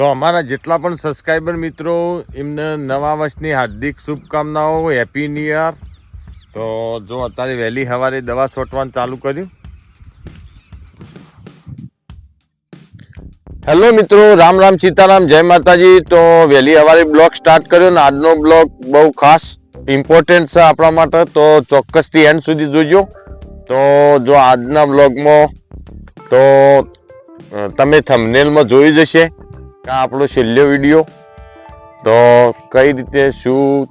તો અમારા જેટલા પણ સબસ્ક્રાઈબર મિત્રો, એમને નવા વર્ષની હાર્દિક શુભકામનાઓ હેપી ન્યુ યર તો જો અત્યારે વહેલી સવારે દવા છોટવાનું ચાલુ કર્યું. હેલો મિત્રો, રામ રામ સીતારામ, જય માતાજી. તો વહેલી સવારે બ્લોગ સ્ટાર્ટ કર્યો ને આજનો બ્લોગ બહુ ખાસ ઇમ્પોર્ટન્ટ છે આપણા માટે. તો ચોક્કસથી એન્ડ સુધી જોજો. તો જો આજના બ્લોગમાં, તો તમે થમનેલમાં જોઈ જશે આ આપણો છેલ્લો વીડિયો? તો કઈ રીતે શું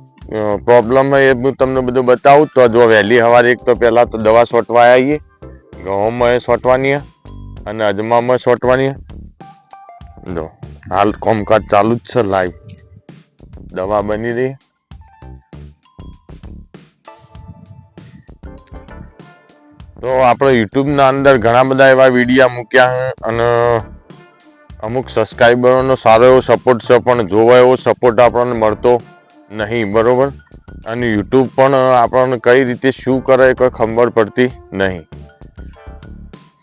પ્રોબ્લેમ એ હું તમને બધું બતાવું. તો જો વહેલી સવારે એક તો પહેલાં તો દવા છોટવા આવીએ ઘઉંમાં છોટવાની અને અજમામાં છોટવાની જો, હાલ કોમકાજ ચાલુ જ છે લાઈવ દવા બની રહી. તો આપણે યુટ્યુબના અંદર ઘણા બધા એવા વિડીયા મૂક્યા અને અમુક સબસ્ક્રાઈબરોનો સારો એવો સપોર્ટ છે, પણ જોવા એવો સપોર્ટ આપણને મળતો નહીં, બરાબર? અને યુટ્યુબ પણ આપણને કઈ રીતે શું કરે એ કોઈ ખબર પડતી નહીં.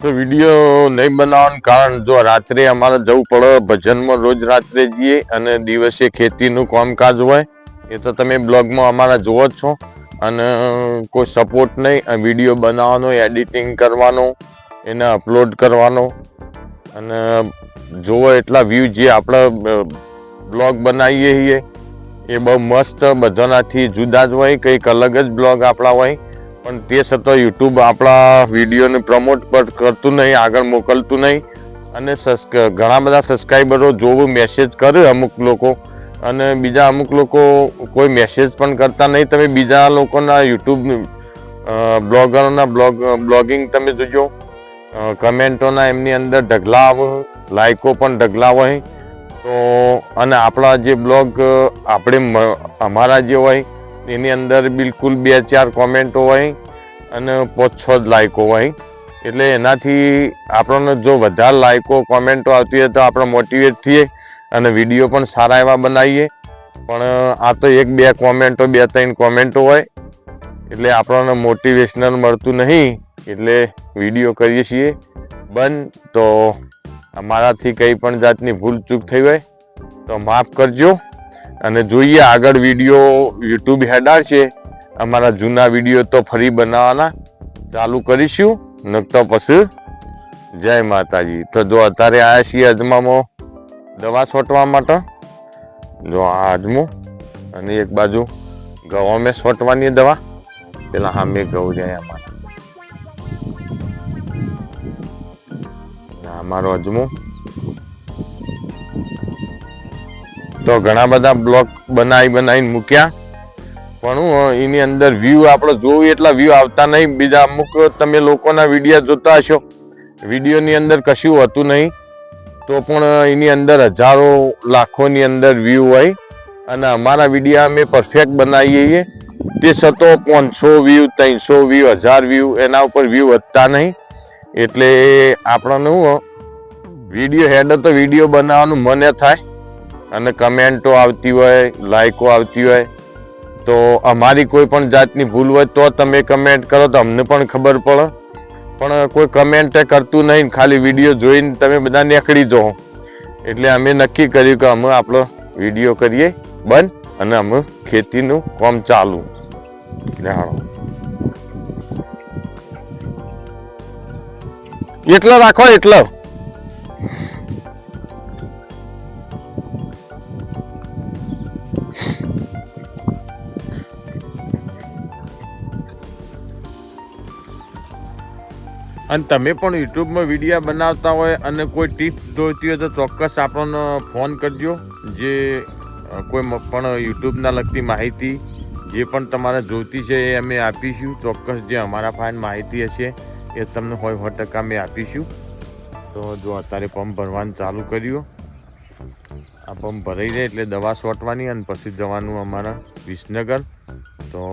તો વીડિયો નહીં બનાવવાનું કારણ, જો રાત્રે અમારે જવું પડે, ભજનમાં રોજ રાત્રે જઈએ અને દિવસે ખેતીનું કામકાજ હોય, એ તો તમે બ્લોગમાં અમારા જોવો જ છો. અને કોઈ સપોર્ટ નહીં વીડિયો બનાવવાનો એડિટિંગ કરવાનો, એને અપલોડ કરવાનો. અને જોવો એટલા વ્યૂ જે આપણે બ્લોગ બનાવીએ છીએ, એ બહુ મસ્ત, બધાનાથી જુદા જ હોય, કંઈક અલગ જ બ્લોગ આપણા હોય, પણ તે છતાં યુટ્યુબ આપણા વિડીયોને પ્રમોટ પણ કરતું નહીં, આગળ મોકલતું નહીં, અને ઘણા બધા સબસ્ક્રાઈબરો જોવું મેસેજ કરે અમુક લોકો, અને બીજા અમુક લોકો કોઈ મેસેજ પણ કરતા નહીં, તમે બીજા લોકોના યુટ્યુબ બ્લોગરોના બ્લોગ બ્લોગિંગ તમે જોજો કમેન્ટોના એમની અંદર ઢગલા લાઇકો પણ ઢગલા હોય. તો, અને આપણા જે બ્લોગ આપણે અમારા જે હોય, એની અંદર બિલકુલ બે ચાર કોમેન્ટો હોય અને પાંચ છ જ લાઈકો હોય. એટલે એનાથી આપણને જો વધારે લાઈકો કોમેન્ટો આવતી હોય તો આપણે મોટિવેટ થઈએ અને વીડિયો પણ સારા એવા બનાવીએ. પણ આ તો એક, બે કોમેન્ટો, બે, ત્રણ કોમેન્ટો હોય. એટલે આપણને મોટિવેશનલ મળતું નહીં. એટલે વીડિયો કરીએ છીએ. બંધ તો અમારાથી કંઈ પણ જાતની ભૂલ ચૂક થઈ હોય તો માફ કરજો. અને જોઈએ આગળ વીડિયો યુટ્યુબ હેડાર છે. અમારા જૂના વીડિયો તો ફરી બનાવવાના. ચાલુ કરીશું. નકતો પછી જય માતાજી. તો જો અત્યારે આવ્યા છીએ અજમામાં દવા છોટવા માટે. જો આ અજમો અને એક બાજુ ગવામાં છોટવાની દવા. પેલા સામે ઘઉં જાય અમારા. અમારો અજમો. તો ઘણા બધા બ્લોક બનાવી બનાવીને મૂક્યા. પણ એની અંદર વ્યૂ આપણે જોવું એટલા વ્યૂ આવતા નહીં. બીજા અમુક તમે લોકોના વીડિયો જોતા હશો. વિડીયોની અંદર કશું હોતું નહીં. તો પણ એની અંદર હજારો લાખોની અંદર વ્યૂ હોય. અને અમારા વિડીયા અમે પરફેક્ટ બનાવીએ તે છતાં પાંચસો વ્યૂ ત્રણસો વ્યૂ હજાર વ્યૂ એના ઉપર વ્યૂ વધતા નહીં. એટલે આપણને વીડિયો હેડ તો વીડિયો બનાવવાનું મને થાય અને કમેન્ટો આવતી હોય લાઈકો આવતી હોય, તો અમારી કોઈ પણ જાતની ભૂલ હોય તો તમે કમેન્ટ કરો, તો અમને પણ ખબર પડે. પણ કોઈ કમેન્ટ કરતું નહીં, ખાલી વીડિયો જોઈને તમે બધા નીકળી જાઓ. એટલે અમે નક્કી કર્યું કે અમે આપણો વીડિયો કરીએ બંધ અને અમે ખેતીનું કામ ચાલુ જાણો એટલો રાખો, એટલો. અને તમે પણ યુટ્યુબમાં વિડીયા બનાવતા હોય અને કોઈ ટિપ્સ જોઈતી હોય તો ચોક્કસ આપણને ફોન કરજો. જે કોઈ પણ યુટ્યુબના લગતી માહિતી જે પણ તમારે જોઈતી છે એ અમે આપીશું. ચોક્કસ જે અમારા ફાઇન માહિતી હશે એ તમને હોય સો ટકા અમે આપીશું. તો જો અત્યારે પંપ ભરવાનું ચાલુ કર્યું. આ પંપ ભરાઈ જાય એટલે દવા છોટવાની અને પછી જવાનું અમારા વિસનગર. તો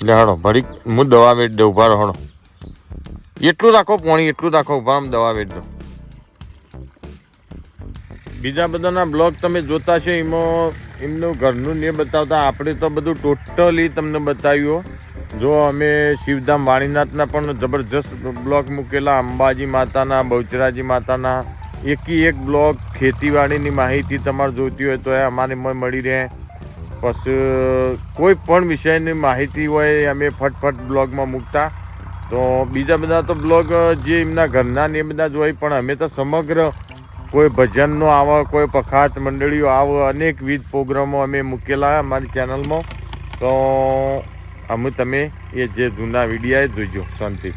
લે ભરી, હું દવા વેટ દઉં, ઊભા રહો એટલું રાખો પોણી, એટલું રાખો, ઊભા આમ દવા વેટ દો બીજા બધાના બ્લોગ તમે જોતા છો, એમાં, એમનું ઘરનું ને બતાવતા. આપણે તો બધું ટોટલી તમને બતાવ્યું જો અમે શિવધામ વાણીનાથના પણ જબરજસ્ત બ્લોગ મૂકેલા, અંબાજી માતાના, બહુચરાજી માતાના. એકી એક બ્લોગ ખેતીવાડીની માહિતી તમારે જોઈતી હોય તો એ અમારે મળી રહે. પછી, કોઈ પણ વિષયની માહિતી હોય અમે ફટફટ બ્લોગમાં મૂકતા. તો બીજા બધા તો બ્લોગ જે એમના ઘરના ને એ બધા જ હોય, પણ અમે તો સમગ્ર કોઈ ભજનનો આવે, કોઈ પખાત મંડળીઓ આવે અનેકવિધ પ્રોગ્રામો અમે મૂકેલા અમારી ચેનલમાં. તો અમે તમે એ જે જૂના વિડીયા જોઈજો શાંતિ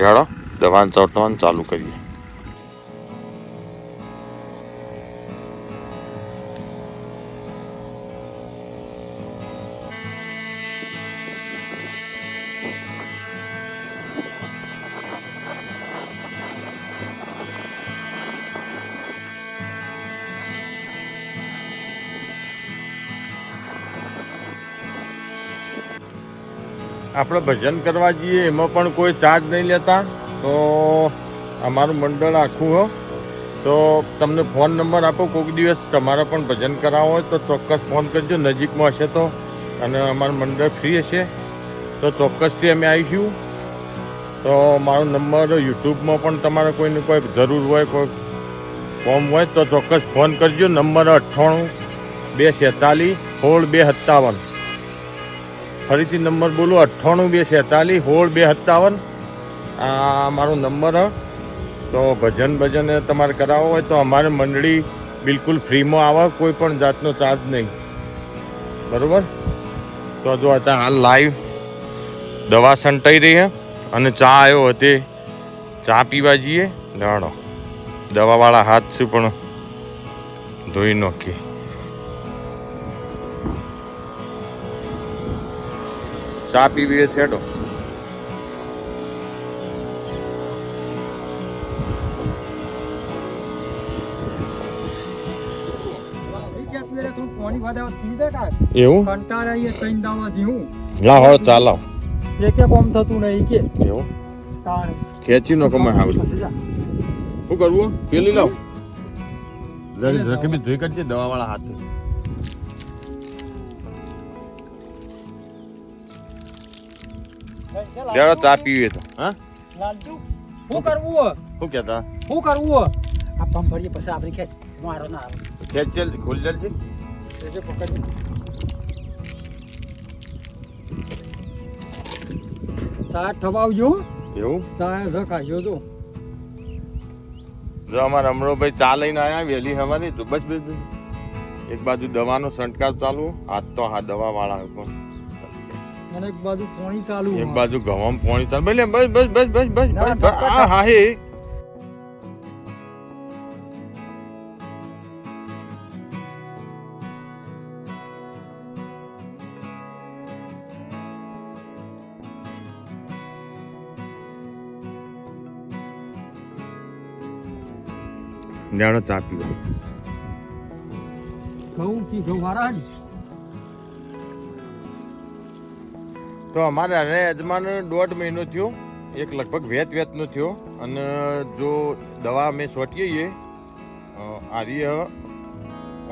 ગાળો દવાન ચોટવાનું ચાલુ કરીએ. આપણે ભજન કરવા જઈએ, એમાં પણ કોઈ ચાર્જ નહીં લેતા. તો અમારું મંડળ આખું હો. તો તમને ફોન નંબર આપો, કોઈક દિવસ તમારે પણ ભજન કરાવવું હોય તો ચોક્કસ ફોન કરજો. નજીકમાં હશે તો. અને અમારું મંડળ ફ્રી હશે. તો ચોક્કસથી અમે આવીશું. તો મારો નંબર યુટ્યુબમાં પણ તમારે કોઈને કોઈ જરૂર હોય, કોઈ ફોર્મ હોય તો ચોક્કસ ફોન કરજો. નંબર અઠ્ઠાણું, બે સેતાલીસ, સોળ, બે સત્તાવન. ફરીથી નંબર બોલો, અઠ્ઠાણું બે છેતાલીસ સોળ બે સત્તાવન. આ મારો નંબર તો ભજન ભજન તમારે કરાવવો હોય તો અમારે મંડળી બિલકુલ ફ્રીમાં આવે, કોઈ પણ જાતનો ચાર્જ નહીં. બરાબર? તો જો અત્યારે હાલ લાઈવ દવા સંટાઈ રહી અને ચા આવ્યો હતી. ચા પીવા જઈએ. જાણો દવાવાળા હાથ છે પણ ધોઈ નાખી ચા પીવી છે હેડો એવું? કંટાળાઈએ કઈ દાવાથી હું. લાવ હવે ચા લાવ. એકે કોમ થતું નહીં કે. એવું? ખેંચી નો કમાય શું કરવું પેલી લાવ. રકમી ધોઈ કાઢજે દવા વાળા હાથે. લેડો ચા પીવીએ તો હા? લાલજુ શું કરવું હો? શું કહેતા? શું કરવું હો? આ પંપ ભરીએ પછી આપણી ખેંચ. મારો ના આવે. ખેંચ જલ્દી ખોલ જલ્દી જોજે પકડ ચા ઠવાવજો. એવું? ચા ઝકાશો જો. જો અમારા અમરોભાઈ ચા લઈને આવ્યા વહેલી હવાની તો બસ બસ. એક બાજુ દવાનો છંટકાવ ચાલુ હાથ તો હા દવા વાળા પણ અને એક બાજુ પોણી પોણી ચાલુ. બસ બસ બસ બસ બસ હા હે ચા પીવો બહુ પી ગયો મહારાજ તો અમારે હવે યજમાન દોઢ મહિનો થયો. એક લગભગ વેત વેતનો થયો. અને જો દવા અમે સોટીએ છીએ આ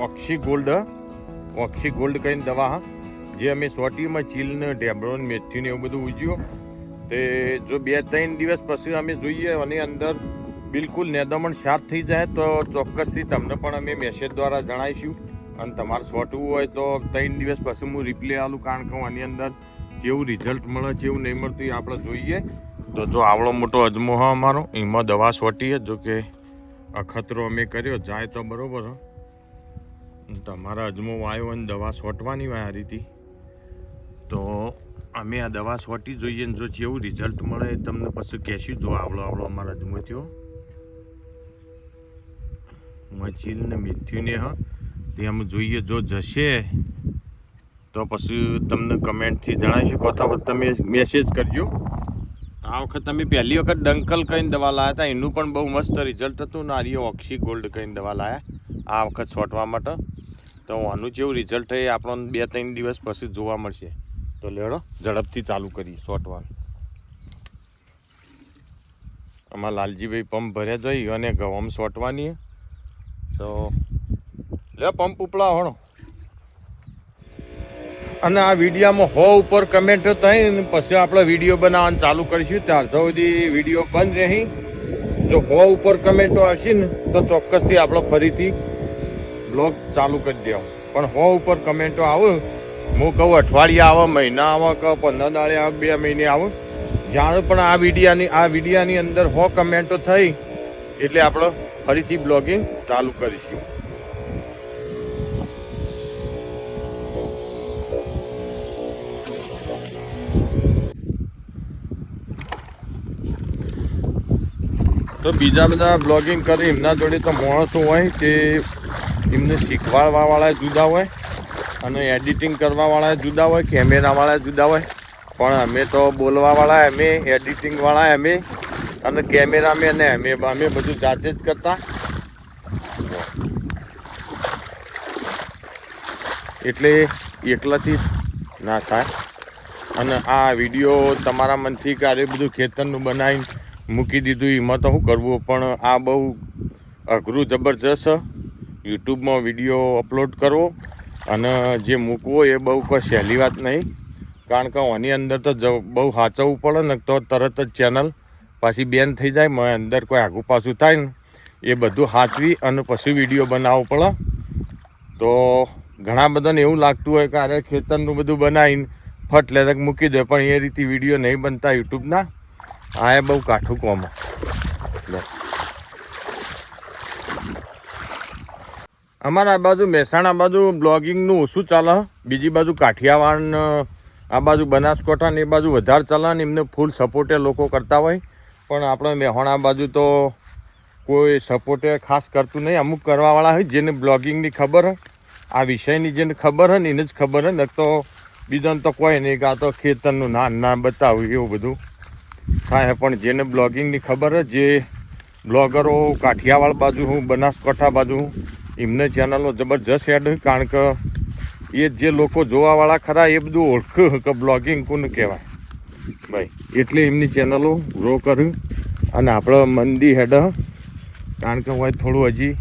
ઓક્સી ગોલ્ડ ઓક્સી ગોલ્ડ કહીને દવા, જે અમે સોટીમાં ચીલને ને મેથીને એવું બધું ઉજ્યું. તે જો બે ત્રણ દિવસ પછી અમે જોઈએ અને અંદર બિલકુલ નેદમણ સાફ થઈ જાય તો ચોક્કસથી તમને પણ અમે મેસેજ દ્વારા જણાવીશું. અને તમારે સોટવું હોય તો ત્રણ દિવસ પછી હું રિપ્લે આલું કારણ કે આની અંદર કેવું રિઝલ્ટ મળે કેવું નહીં મળતું એ આપણે જોઈએ. તો જો આવડો મોટો અજમો હ અમારો, એમાં દવા સોટીએ, જો કે અખતરો અમે કર્યો, જાય તો બરાબર તમારા અજમો વાયો અને દવા સોટવાની આ રીતે. તો અમે આ દવા સોટી જોઈએ ને જો કેવું રિઝલ્ટ મળે એ તમને પછી કહેશું. જો આવડો આવડો અમારા અજમો થયો. મચીલ ને મેથીને હ, તે અમે જોઈએ જો જશે. તો પછી તમને કમેન્ટથી જણાવીશું. અથવા તો તમે મેસેજ કરજો. આ વખત તમે પહેલી વખત ડંકલ કહીને દવા લાવ્યા હતા. એનું પણ બહુ મસ્ત રિઝલ્ટ હતું. ને આર્ય ઓક્સી ગોલ્ડ કહીને દવા લાવ્યા આ વખત છોટવા માટે. તો આનું જેવું રિઝલ્ટ એ આપણને બે ત્રણ દિવસ પછી જોવા મળશે. તો લેડો ઝડપથી ચાલુ કરીએ છોટવાનું. આમાં લાલજીભાઈ પંપ ભર્યા જોઈ અને ગવામ છોટવાની. તો લે પંપ ઉપલા હણો. અને આ વિડીયામાં હો ઉપર કમેન્ટ થઈને પછી આપણે વીડિયો બનાવવાનું ચાલુ કરીશું. ત્યાર સુધી વીડિયો બંધ રહી. જો હો ઉપર કમેન્ટો આવશે ને, તો ચોક્કસથી આપણે ફરીથી બ્લોગ ચાલુ કરી દેવું. પણ હો ઉપર કમેન્ટો આવે. હું કહું, અઠવાડિયા આવે, મહિના આવે કે પંદર દાડે આવે, બે મહિને આવે. જાણે પણ આ વિડીયાની આ વિડીયાની અંદર હો કમેન્ટો થઈ. એટલે આપણે ફરીથી બ્લોગિંગ ચાલુ કરીશું. તો બીજા બધા બ્લોગિંગ કરે, એમના જોડે તો માણસો હોય કે એમને શીખવાડવાવાળા જુદા હોય અને એડિટિંગ કરવાવાળા જુદા હોય કેમેરાવાળા જુદા હોય. પણ અમે તો બોલવાવાળા, અમે એડિટિંગવાળા અમે અને કેમેરામેન અમે અમે બધું જાતે જ કરતા. એટલે એકલાથી ના થાય. અને આ વીડિયો તમારા મનથી ક્યારે બધું ખેતરનું બનાવીને મૂકી દીધું. એમાં તો શું કરવું, પણ આ બહુ અઘરું જબરજસ્ત યુટ્યુબમાં વીડિયો અપલોડ કરવો અને જે મૂકવો એ બહુ કોઈ સહેલી વાત નહીં. કારણ કે આની અંદર તો બહુ સાચવવું પડે ને તો તરત જ ચેનલ પાછી બેન થઈ જાય, મને અંદર કોઈ આગું પાછું થાય ને. એ બધું સાચવી અને પછી વીડિયો બનાવવો પડે. તો ઘણા બધાને એવું લાગતું હોય કે અરે ખેતરનું બધું બનાવીને ફટ લે મૂકી દે, પણ એ રીતે વીડિયો નહીં બનતા યુટ્યુબના. આ એ બહુ કાઠું કોમ. અમારા આ બાજુ મહેસાણા બાજુ બ્લોગિંગનું ઓછું ચાલે. બીજી બાજુ કાઠિયાવાડ આ બાજુ બનાસકાંઠા ને એ બાજુ વધારે ચાલે ને એમને ફૂલ સપોર્ટે લોકો કરતા હોય. પણ આપણે મહેસાણા બાજુ તો કોઈ સપોર્ટે ખાસ કરતું નહીં. અમુક કરવાવાળા હોય જેને બ્લોગિંગની ખબર આ વિષયની જેને ખબર હોય ને એને જ ખબર હોય. ને તો બીજાને તો કોઈ નહીં કે તો ખેતરનું ના ના બતાવ્યું એવું બધું. થાય પણ જેને બ્લોગિંગની ખબર જે બ્લોગરો કાઠિયાવાડ બાજુ હું, બનાસકાંઠા બાજુ એમને ચેનલો જબરજસ્ત હેડ કારણ કે એ જે લોકો જોવાવાળા ખરા, એ બધું ઓળખ કે બ્લોગિંગ કોને કહેવાય. ભાઈ, એટલે એમની ચેનલો ગ્રો કર્યું અને આપણે મંદી હેડ, કારણ કે હોય થોડું હજી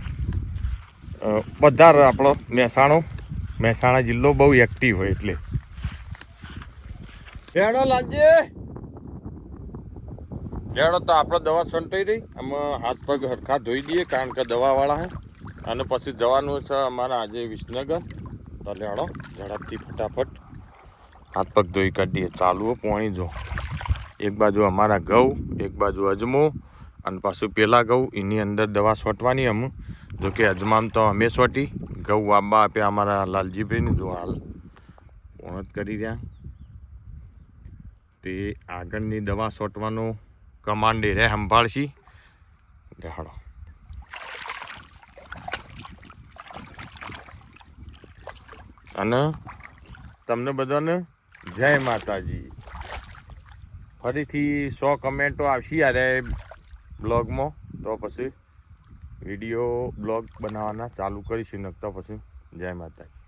વધારે આપણો મહેસાણો. મહેસાણા જિલ્લો બહુ એક્ટિવ હોય એટલે. હેડો લાલજી. લેડો તો આપણે દવા સંટાઈ રહી. આમાં હાથ પગ હરખા ધોઈ દઈએ, કારણ કે દવાવાળા હે. અને પછી જવાનું છે અમારા આજે વિસનગર. તો લેડો ઝડપથી ફટાફટ હાથ પગ ધોઈ કાઢીએ ચાલુ પોણી જો. એક બાજુ અમારા ઘઉં, એક બાજુ અજમો, અને પાછું પેલા ઘઉં. એની અંદર દવા છોટવાની અમ. જો કે અજમામ તો અમે છોટી. ઘઉં વાબા આપ્યા અમારા લાલજીભાઈને. જો હાલ જ કરી રહ્યા. તે આગળની દવા છોટવાનો કમાન્ડ રે સંભાળશી. દેખાડો અને તમને બધાને જય માતાજી. ફરીથી સો કમેન્ટો આવશે યારે બ્લોગમાં. તો પછી વીડિયો બ્લોગ બનાવવાના ચાલુ કરીશું નકતો પછી જય માતાજી.